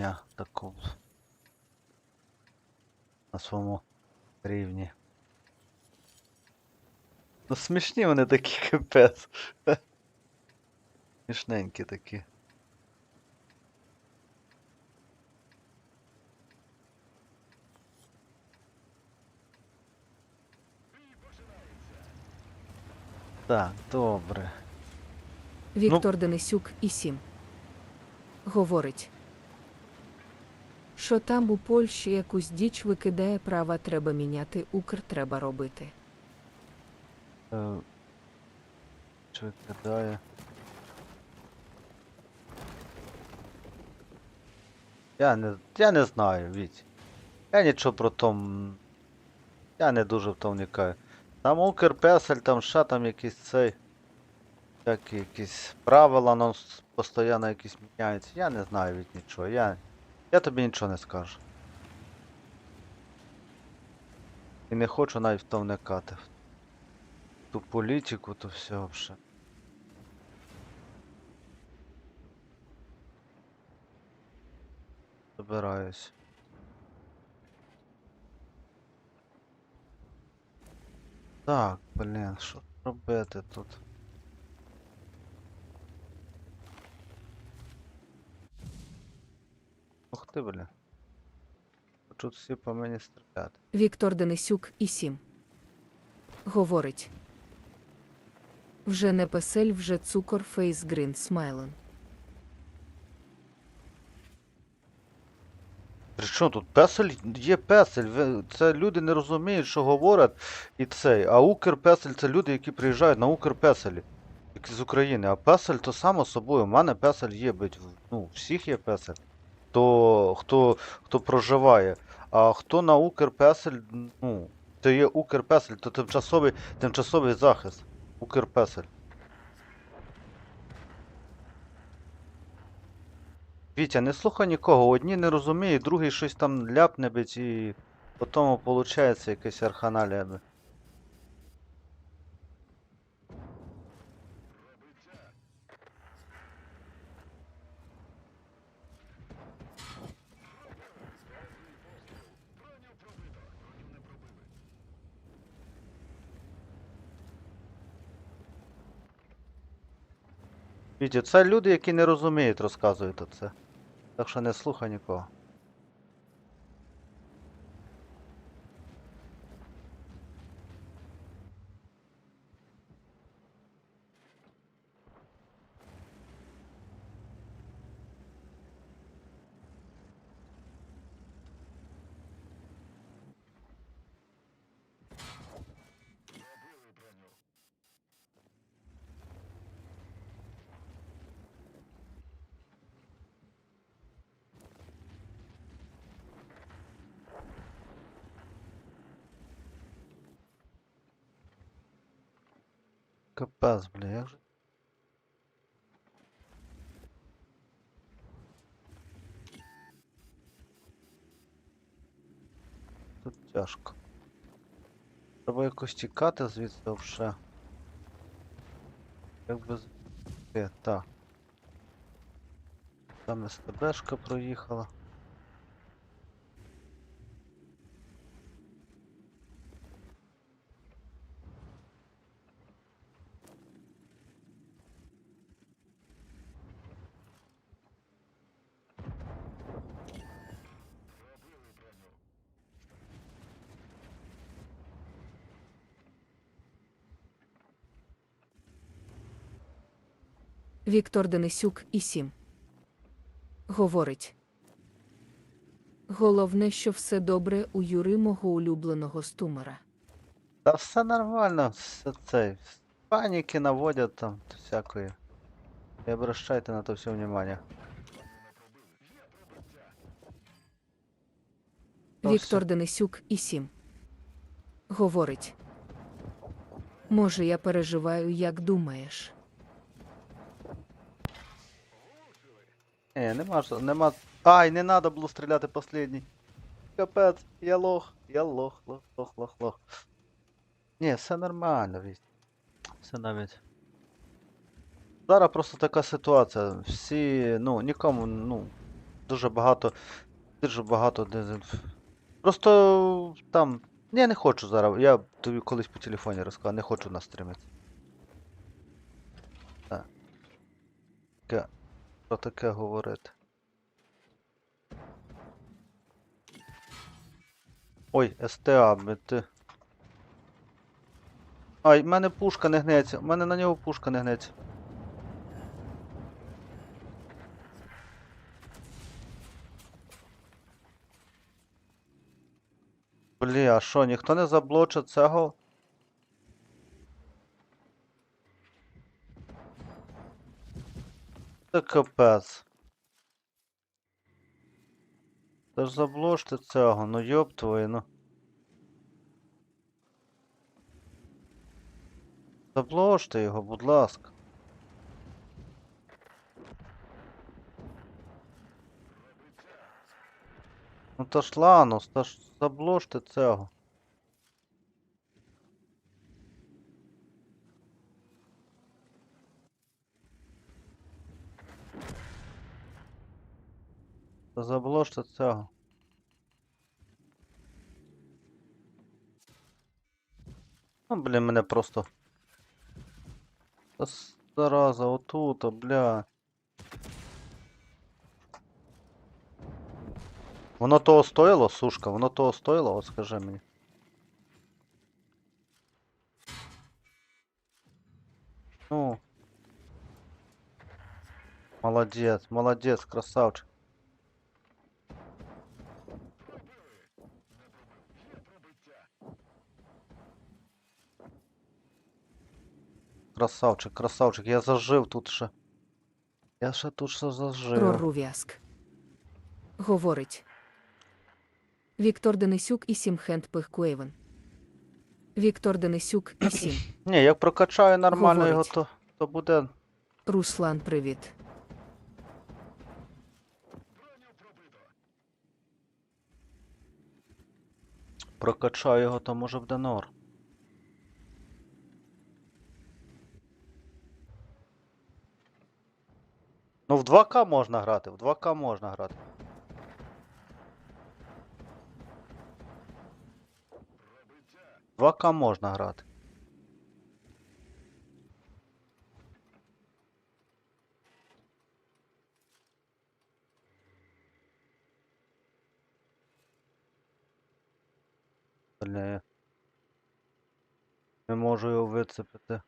Я такому на своєму рівні. Ну смішні вони такі капець. Смішненькі такі. Так, добре. Віктор Денисюк і Сім. Говорить, що там у Польщі якусь діч викидає права треба міняти, Укр треба робити. Е, Чи викидає? Я не, я не знаю, Віть. Я нічого про то. м, Я не дуже в то вникаю. Там Укрпесель, там ще там якийсь цей. Всякі якісь правила с- постійно якісь міняються. Я не знаю від нічого. Я, я тобі нічого не скажу. І не хочу навіть в то вникати. В ту політику, то все вообще. Забираюсь. Так, блін, що робити тут? Ти. Тут всі по мені стріляти. Віктор Денисюк і Сім. Говорить. Вже не песель, вже цукор фейс грін смайлен. При чому тут песель є песель. Це люди не розуміють, що говорять і цей. А Укрпесель це люди, які приїжджають на Укрпеселі. З України. А песель то само собою. У мене песель є, бить. Ну, всіх є песель. То хто, хто проживає. А хто на Укрпесель, ну, то є Укрпесель, то тимчасовий, тимчасовий захист. Укрпесель. Вітя, не слухай нікого. Одні не розуміють, другий щось там ляпне бить і потім виходить якась арханалія. Би. Це люди, які не розуміють, розказують це. Так що не слухай нікого. Капець, бля, як же. Тут тяжко. Треба якось тікати звідси вже. Як би з... Е, так. Там СТБшка проїхала. Віктор Денисюк і Сім. Говорить. Головне, що все добре у Юри мого улюбленого стумера. Та все нормально, все цей. Паніки наводять там всякої. Не обращайте на то все внимание. Ну, Віктор. Денисюк і Сім. Говорить. Може, я переживаю, як думаєш. Ні, нема ж, нема. Ай, не надо було стріляти последній. Капець, я лох, я лох, лох, лох, лох, лох. Ні, все нормально, вісь. Все навіть. Зараз просто така ситуація. Всі, ну, нікому, ну. дуже багато. Дуже багато дезінф. Просто там. Ні, не хочу зараз. Я тобі колись по телефоні розказав, не хочу на стрімі. Так. Про таке говорити. Ой, СТА, ти. Ай, в мене пушка не гнеться. В мене на нього пушка не гнеться. Блі, а що, ніхто не заблочить цього? Це капець. Та ж заблочте цього, ну йоб твою, ну. Заблочте його, будь ласка. Ну та ж Ланус, та ж заблочте цього. Та заблочте цього. Ну, блін, мене просто. Та с- зараза, отут, а, бля. Воно того стоїло, сушка? Воно того стоїло, от скажи мені. Ну. Молодець, молодець, красавчик. Красавчик, красавчик, я зажив тут ще. Я ще тут ще зажив. Прорув'язк. Говорить. Віктор Денисюк і сім хенд Пихкуейвен. Віктор Денисюк і сім. Ні, як прокачаю нормально його, то, то буде. Руслан, привіт. Прокачаю його, то може буде норм. Ну, в 2К можна грати, в 2К можна грати. В 2К можна грати. Не можу його вицепити.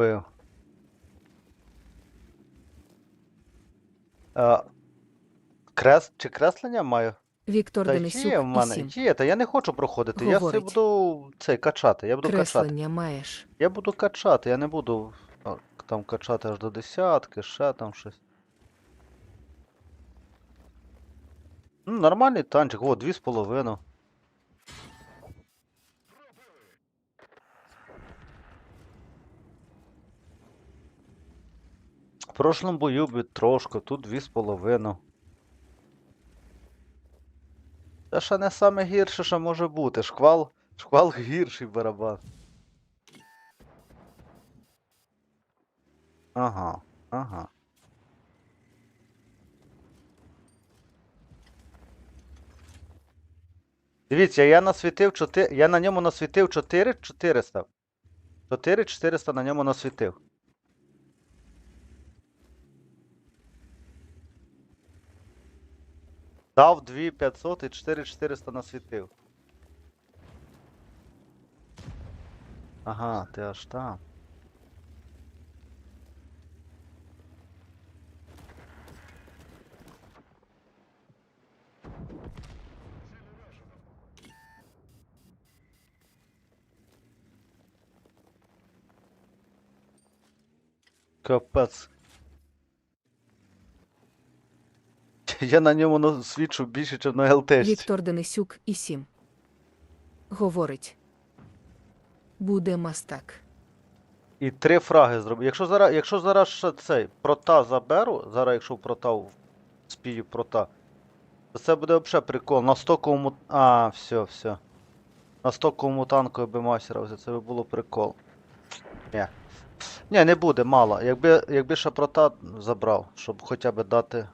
Бив. А, крес... Чи креслення маю? Віктор Та Денисюк є в і мене, сім. є, та я не хочу проходити. Я все Говорить. буду цей качати. Я буду качати. Креслення маєш. Я буду качати, я не буду а, там качати аж до десятки, ще там щось. Ну, нормальний танчик, о, дві з половиною. Прошлому бою би трошки, тут дві з половиною. Це ще не саме гірше, що може бути. Шквал, шквал гірший барабан. Ага, ага. Дивіться, я насвітив 4. Я на ньому насвітив 4 400. 4 400 на ньому насвітив. Дав 2500 і 4 400 насвітив. Ага, ти аж там. Капець. Я на ньому насвічу більше, ніж на ЛТ. Віктор Денисюк і сім. Говорить. Буде мастак. І три фраги зроблю. Якщо зараз, якщо зараз ще цей прота заберу, зараз якщо прота спію прота, то Це буде взагалі прикол. На стоковому. А, все, все. На стоковому танку би мастера взяти, це би було прикол. Ні. Ні, не буде, мало. Якби, якби ще прота забрав, щоб хоча б дати.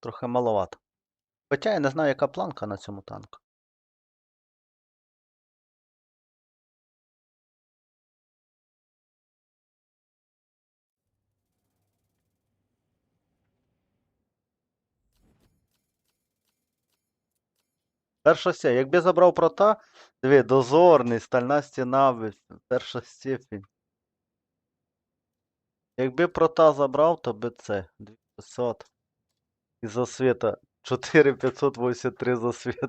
Трохи маловато. Хоча я не знаю, яка планка на цьому танку. Перша степень. Якби забрав прота, диви, дозорний, стальна стіна, перша степень. Якби прота забрав, то би це 2500. Засвіта 4583 засвіта.